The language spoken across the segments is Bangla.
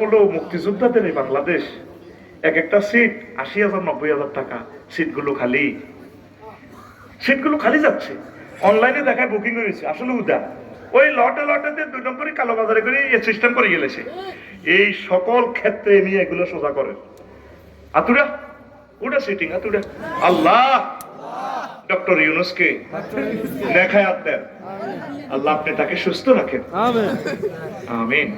হলো মুক্তিযোদ্ধাদের এই বাংলাদেশ, এক একটা সিট আশি হাজার, নব্বই হাজার টাকা সিটগুলো খালি। সিটগুলো খালি যাচ্ছে। অনলাইনে দেখায় বুকিং হয়েছে। আসলে উদা ওই লটে লটেতে দুই নম্বরই কালো বাজারে করে এই সিস্টেম করে গেলেছে। এই সকল ক্ষেত্রে নিয়ে এগুলো সোজা করে। আতুরা ওটা সিটিং আতুরা। আল্লাহ! ডক্টর ইউনুসকে দেখায় দেন। আল্লাহ আপনি তাকে সুস্থ রাখেন। আমিন।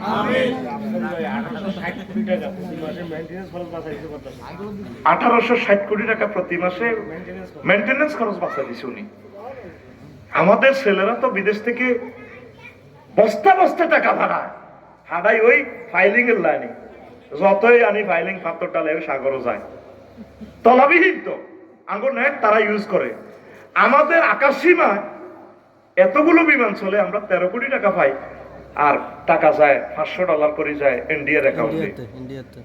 আঠারোশো ষাট কোটি টাকা প্রতি মাসে মেনটেনেন্স খরচ বাঁচা দিছে উনি। আমাদের ছেলেরা তো বিদেশ থেকে বস্তা বস্তা টাকা ভাড়ায় হাডাই ওই ফাইলিং এর লাইনে যতই আনি ফাইলিং পাত্র টালে সাগরও যায়। তলাবিহীন তো। আঙ্গুর নেট তারা ইউজ করে। আমাদের আকাশ সীমায় এতগুলো বিমান চলে আমরা তেরো কোটি টাকা পাই আর টাকা যায় পাঁচশো ডলার করে যায় ইন্ডিয়ার অ্যাকাউন্টে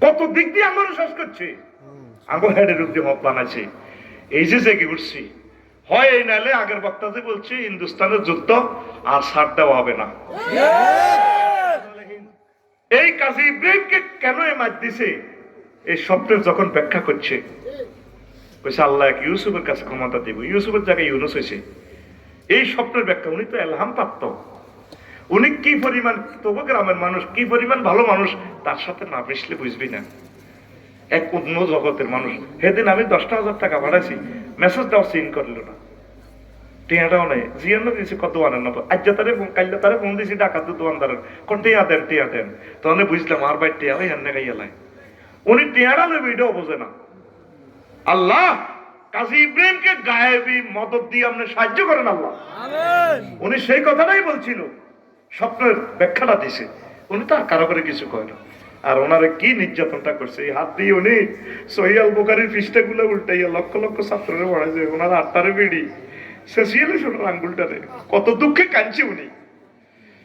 কত দিক দিয়ে আমরা শেষ করছি। আঙ্গুর হেডের উদ্যম অপ্লান আছে এই যে জেগে উঠছি হয় এই নালে আগের বক্তা যে বলছি হিন্দুস্তানের যুদ্ধ আর ছাড় দেওয়া হবে না। এই কাজী ইব্রাহিমকে কেন এ মার দিছে? এই স্বপ্নের যখন ব্যাখ্যা করছে কইছে, আল্লাহ এক ইউসুফের কাছে ক্ষমতা দিব? ইউসুফের জায়গায় ইউনুস হয়েছে এই স্বপ্নের ব্যাখ্যা, উনি তো এলহাম প্রাপ্ত উনি কি পরিমাণ, তবু গ্রামের মানুষ, কি পরিমাণ ভালো মানুষ, তার সাথে না মিশলে বুঝবি না। এক অন্য জগতের মানুষ। সেদিন আমি দশটা হাজার টাকা ভাড়াইছি মেসেজ দেওয়া সিন করল না। টিয়াটাও নেই। জিয়ানো দিয়েছি, কত আনেন না তারে ফোন কাইল্লা তারে ফোন দিয়েছি, ডাকাত দোকানদারের কোন টিয়া দেন টিয়া দেন। তখন বুঝলাম, আর ভাই, টিয়া ওই হেন্নে গাইয়ালাই উনি টিয়াটা নেবে এটাও বোঝে না। আল্লাহ কাজী ইব্রাহিমকে গায়েবী মদত দিয়ে আপনি সাহায্য করেন আল্লাহ। উনি সেই কথাটাই বলছিল। স্বপ্নের ব্যাখ্যাটা দিছে। উনি তো আর কারও করে কিছু কয় না। আর ওনারে কি নির্যাতনটা করছে এই হাত দিয়ে উনি সহিয়াল বোকারির পৃষ্ঠা গুলো উল্টাইয়া লক্ষ লক্ষ ছাত্ররে পড়াইছে ওনার আটটারে বিড়ি। শেষিয়ালে শোনার আঙ্গুলটারে কত দুঃখে কাঁদছে উনি।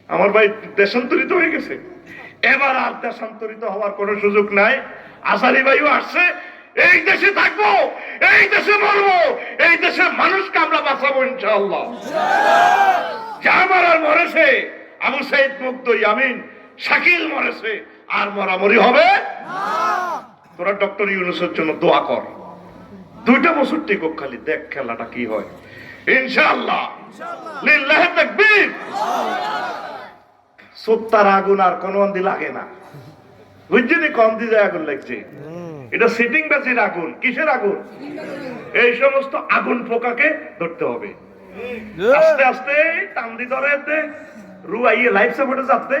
আমার ভাই দেশান্তরিত হয়ে গেছে। এবার আর দেশান্তরিত হওয়ার কোনো সুযোগ নাই। আসারি ভাইও আসছে এই দেশে থাকব এই দেশে মরবো এই দেশের মানুষকে আমরা বাঁচাবো ইনশাআল্লাহ। যা মারার মরেছে আবু সাইদ মুগ্ধ ইয়ামিন শাকিল মরেছে আর মরামরি হবে তোরা ডক্টর ইউনুসের জন্য দোয়া কর। দুইটা বছর টিকুক খালি দেখ খেলাটা কি হয়। ইনশাআল্লাহ। লিল্লাহ তাকবীর। সত্তার আগুন আর কোন অন্দি লাগে না। বুঝছেন কম দিয়ে আগুন লাগছে? এটা সিটিং ব্যাচের আগুন। কিসের আগুন? এই সমস্ত আগুন পোকাকে ধরতে হবে। আস্তে আস্তে টান্দি ধরে এতে রু আইয়ে লাইফ সাপোর্টে যাচ্ছে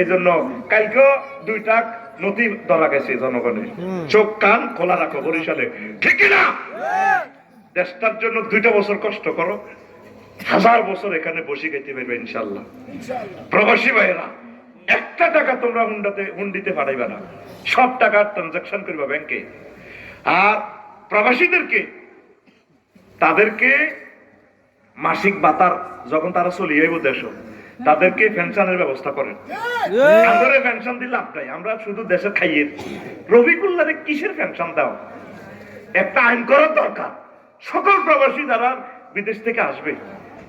এই জন্য দুইটা নথি ধরা গেছে জনগণের চোখ কান খোলা রাখো বরিশালে। ঠিক না দেশটার জন্য দুইটা বছর কষ্ট করো। হাজার বছর এখানে বসে খেতে পারবে ইনশাল্লাহ। প্রবাসী ভাইয়েরা একটা টাকা তোমরা হুন্ডাতে হুন্ডিতে পাঠাইবে না। সব টাকা ট্রানজাকশন করবে ব্যাংকে আর প্রবাসীদেরকে তাদেরকে মাসিক বাতার যখন তারা চলে যাইব দেশ তাদেরকে পেনশনের ব্যবস্থা করেন। আমাদের পেনশন দিলে লাভ নাই আমরা শুধু দেশে খাইয়ে রবিকুল্লারে কিসের পেনশন দাও? একটা আইন করার দরকার। সকল প্রবাসী যারা বিদেশ থেকে আসবে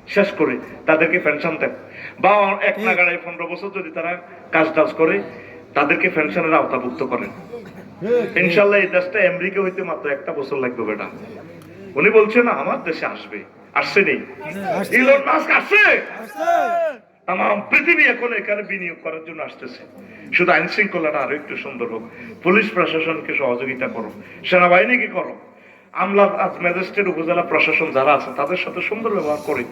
শেষ করে তাদেরকে পেনশন দেন। বা এক নাগাড়ায় পনেরো বছর যদি তারা কাজ টাজ করে তাদেরকে পেনশনের আওতাভুক্ত করেন। ইনশাল্লাহ এই দেশটা আমেরিকা হইতে মাত্র একটা বছর লাগবে বেটা। উনি বলছে না আমার দেশে আসবে। আসছে নেই ইলন মাস্ক আসছে! তাম পৃথিবী এখন এখানে বিনিয়োগ করার জন্য আসতেছে। শুধু আইন শৃঙ্খলাটা আরও একটু সুন্দর হোক। পুলিশ প্রশাসনকে সহযোগিতা করো। সেনাবাহিনীকে করো। আমলা ম্যাজিস্ট্রেট উপজেলা প্রশাসন যারা আছে তাদের সাথে সুন্দর ব্যবহার করে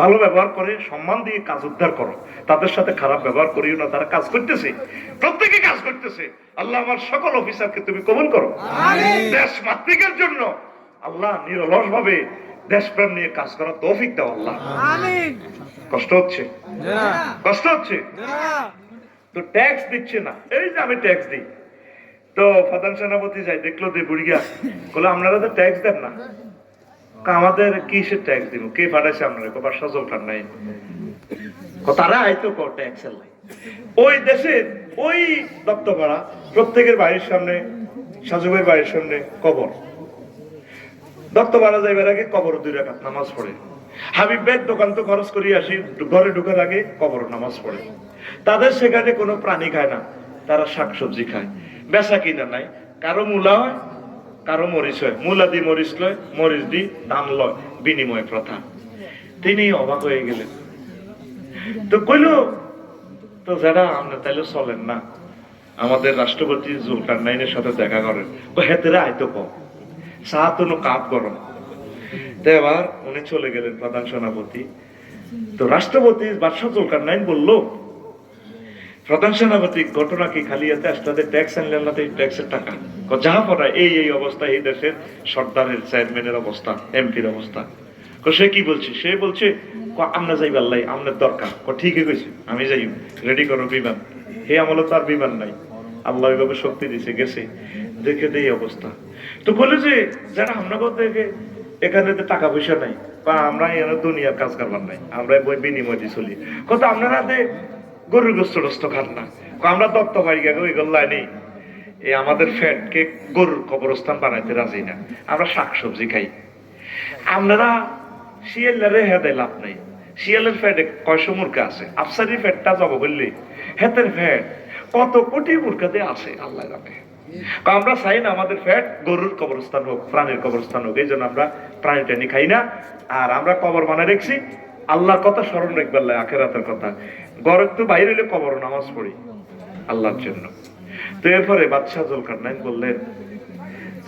ভালো ব্যবহার করে সম্মান দিয়ে কাজ উদ্ধার করো। তাদের সাথে খারাপ ব্যবহার করিও না তারা কাজ করতেছে। প্রত্যেকে কাজ করতেছে। আল্লাহ আমার সকল অফিসারকে তুমি কবুল করো। দেশ মাতৃকের জন্য আল্লাহ নিরলস ভাবে দেশপ্রেম নিয়ে কাজ করার তৌফিক দাও আল্লাহ। কষ্ট হচ্ছে? কষ্ট হচ্ছে? তো ট্যাক্স দিচ্ছে না। এই যে আমি ট্যাক্স দিই। তো প্রধান সেনাপতি যাই দেখল যে বুড়িয়া বলে আপনারা তো ট্যাক্স দেন না। আমাদের কিসের ট্যাক্স দিব? কে পাঠাইছে আপনারা কবার সজল খান নাই। তারা ক ট্যাক্স ওই দেশে, ওই দত্তপাড়া প্রত্যেকের বাড়ির সামনে সাজুবের বাড়ির সামনে কবর। দত্তপাড়া যাইবার আগে কবর দুই রাকাত নামাজ পড়ে। হাবিব বেদ দোকান তো খরচ করি আসি, ঘরে ঢুকার আগে কবর নামাজ পড়ে। তাদের সেখানে কোনো প্রাণী খায় না, তারা শাকসবজি খায়। বেচা কিনা নাই। কারও মূলা হয় কারও মরিচ হয় মূলা দি মরিচ লয়, মরিচ দি ধান লয়, বিনিময় প্রথা। তিনি অবাক হয়ে গেলেন। তো কইল, তো যারা আমরা তাইলে চলেন না। আমাদের রাষ্ট্রপতি জুলকার নাইনের সাথে দেখা করেন। হেতেরা আইতো কম। চা তো কাপ গরম। তো এবার উনি চলে গেলেন প্রধান সেনাপতি। তো রাষ্ট্রপতি বাদশাহ জুলকার নাইন বলল সেনাপতি ঘটনা কি খালি এতে আসলে ট্যাক্স আনলেন না ট্যাক্সের টাকা? যাহা পড়া, এই এই অবস্থা এই দেশের সর্দারের চেয়ারম্যানের অবস্থা এমপির অবস্থা। সে কি বলছে? সে বলছে আমরা যাই পাল্লাই আপনার দরকার। ঠিকই কইছে, আমি যাই রেডি করো বিমান। হে আমলে তার বিমান নাই। আল্লাহ ওইভাবে শক্তি দিছে, গেছে। দেখে দেই অবস্থা। তো বলে যে, যারা আমরা কথা দেখে, এখানে টাকা পয়সা নাই। বা আমরা দুনিয়ার কাজ করবার নাই। আমরা বিনিময় দিয়ে চলি। কত আপনারা গরুর গোস্ত টোস্ত খান না। আমরা দত্ত পাই গে ওই গল্লায় নেই। এই আমাদের ফ্যাটকে গরুর কবরস্থান বানাইতে রাজি না। আমরা শাকসবজি খাই। আপনারা শিয়ালের হেদে লাভ নাই। শিয়ালের ফ্যাটে কয়শো মুরগা আছে। আফসারি ফ্যাটটা জব করলে। হেতের ফ্যাট কত কোটি মুরগাতে আছে, আল্লাহ জানে। আমরা চাই না আমাদের ফ্যাট গরুর কবরস্থান হোক, প্রাণীর কবরস্থান হোক। এই জন্য আমরা প্রাণী টানি খাই না। আর আমরা কবর বানায় রেখছি। আল্লাহর কথা স্মরণ রাখবার লাগে, আখেরাতের কথা। গড়ের তো বাইরে হলে কবর নামাজ পড়ি, আল্লাহর জন্য। তো এরপরে বাদশাহ জুলকার নাইন বললেন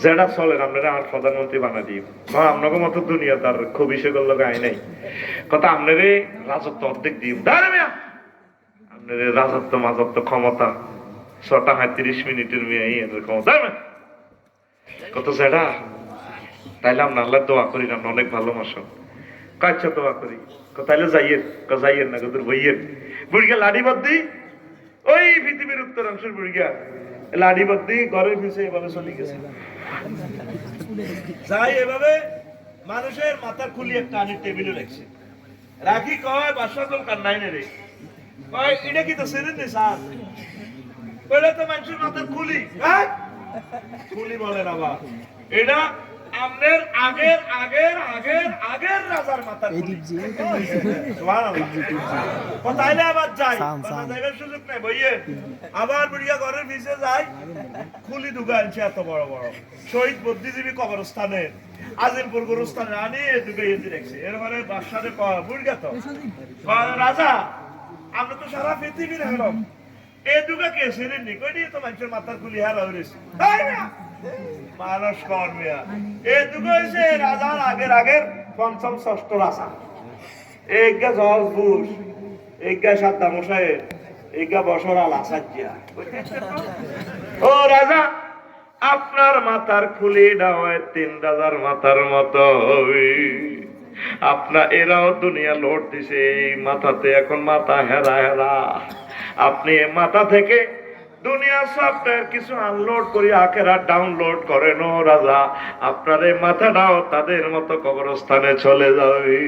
যেটা চলেন, আপনারা আমার প্রধানমন্ত্রী বানা দিই আপনাকে মতো দুনিয়া তার খুব ইসে করল, গায়ে নাই। কথা, আপনারে রাজত্ব অর্ধেক দিই দাঁড়ে আপনার রাজত্ব, মাজত্ব ক্ষমতা, ছটা তিরিশ মিনিটের মেয়ে ক্ষমতা। কত সেটা তাইলে আমরা আল্লাহ দোয়া করি না অনেক ভালো ভালোবাসো কাচ্চা দোয়া করি তাইলে যাইয়ের ক যাইয়ের না কদুর বইয়ের বুড়িয়া লাডি বদ্দি ওই পৃথিবীর উত্তরাংশের বুড়িয়া লাডি বদ্দি ঘরের পিছে এভাবে চলে গেছে। যাই এভাবে মানুষের মাথা খুলি একটা আনের টেবিলে রাখছে। রাখি কয় বাসা তো কান্নাই রে। কয়, এটা কি তো সেরে নে স্যার? ওটা তো মানুষের মাথা খুলি। হ্যাঁ? খুলি বলে না বা এটা আমনের আগের আগের আগের আগের রাজার মাথা। তাইলে আবার যাই। যাইবার সুযোগ নাই বইয়ে। আবার বুড়িয়া ঘরের পিছে যাই। খুলি ঢুকা আনছে এত বড় বড়। শহীদ বুদ্ধিজীবী কবরস্থানে। আজিমপুর গুরুস্থানে আনি ঢুকে এসে দেখছে। এর মানে বাদশাহে কয় বুড়িয়া তো? রাজা? আমরা তো সারা পৃথিবীর হেরম এ দুগা কে? সেরেন নি। কই দিয়ে তো মানুষের মাথার খুলি হারা হয়েছে তাই না? মানুষ কর্মিয়া এ দুগা হয়েছে রাজার আগের আগের পঞ্চম ষষ্ঠ রাজা। এইগা জর্জ বুশ এইগা সাদ্দাম হোসেন এইগা বসর আল আসাদিয়া ও রাজা, আপনার মাথার খুলি ডাওয়ায় তিন রাজার মাথার মতো আপনার এরাও দুনিয়া লোড দিছে এই মাথাতে এখন মাথা হেরা হেরা। আপনি মাথা থেকে দুনিয়া সফটওয়্যার কিছু আনলোড করি, আখেরা ডাউনলোড করেন রাজা। আপনার এই মাথাটাও তাদের মতো কবরস্থানে চলে যাবে